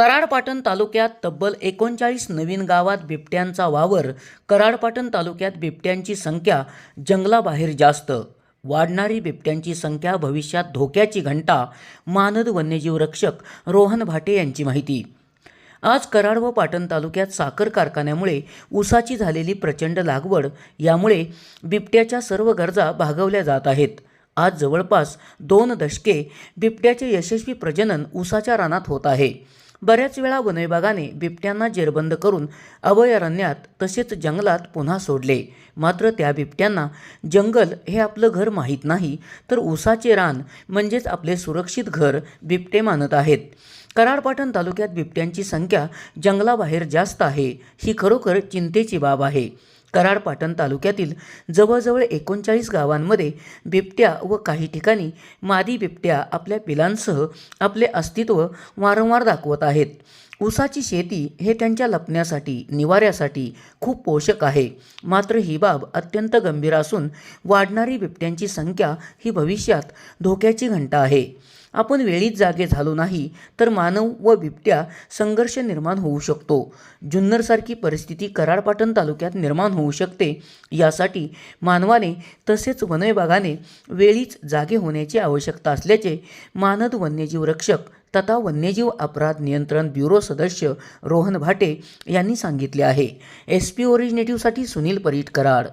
कराडपाटण तालुक्यात तब्बल एकोणचाळीस नवीन गावात बिबट्यांचा वावर. कराडपाटण तालुक्यात बिबट्यांची संख्या जंगलाबाहेर जास्त. वाढणारी बिबट्यांची संख्या भविष्यात धोक्याची घंटा मानद वन्यजीव रक्षक रोहन भाटे यांची माहिती. आज कराड व पाटण तालुक्यात साखर कारखान्यामुळे ऊसाची झालेली प्रचंड लागवड यामुळे बिबट्याच्या सर्व गरजा भागवल्या जात आहेत. आज जवळपास दोन दशके बिबट्याचे यशस्वी प्रजनन ऊसाच्या रानात होत आहे. बऱ्याच वेळा वनविभागाने बिबट्यांना जेरबंद करून अभयारण्यात तसेच जंगलात पुन्हा सोडले. मात्र त्या बिबट्यांना जंगल हे आपलं घर माहीत नाही तर ऊसाचे रान म्हणजेच आपले सुरक्षित घर बिबटे मानत आहेत. कराडपाटण तालुक्यात बिबट्यांची संख्या जंगलाबाहेर जास्त आहे ही खरोखर चिंतेची बाब आहे. कराड पाटण तालुक्यातील जवळजवळ एकोणचाळीस गावांमध्ये बिबट्या व काही ठिकाणी मादी बिबट्या आपल्या पिलांसह आपले अस्तित्व वारंवार दाखवत आहेत. ऊसाची शेती हे त्यांच्या लपण्यासाठी निवाऱ्यासाठी खूप पोषक आहे. मात्र ही बाब अत्यंत गंभीर असून वाढणारी बिबट्यांची संख्या ही भविष्यात धोक्याची घंटा आहे. आपण वेळीच जागे झालो नाही तर मानव व बिबट्या संघर्ष निर्माण होऊ शकतो. जुन्नरसारखी परिस्थिती कराडपाटण तालुक्यात निर्माण होऊ शकते. यासाठी मानवाने तसेच वनविभागाने वेळीच जागे होण्याची आवश्यकता असल्याचे मानद वन्यजीव रक्षक तथा वन्यजीव अपराध नियंत्रण ब्युरो सदस्य रोहन भाटे यांनी सांगितले आहे. एस पी ओरिजिनेटिव्हसाठी सुनील परीट कराड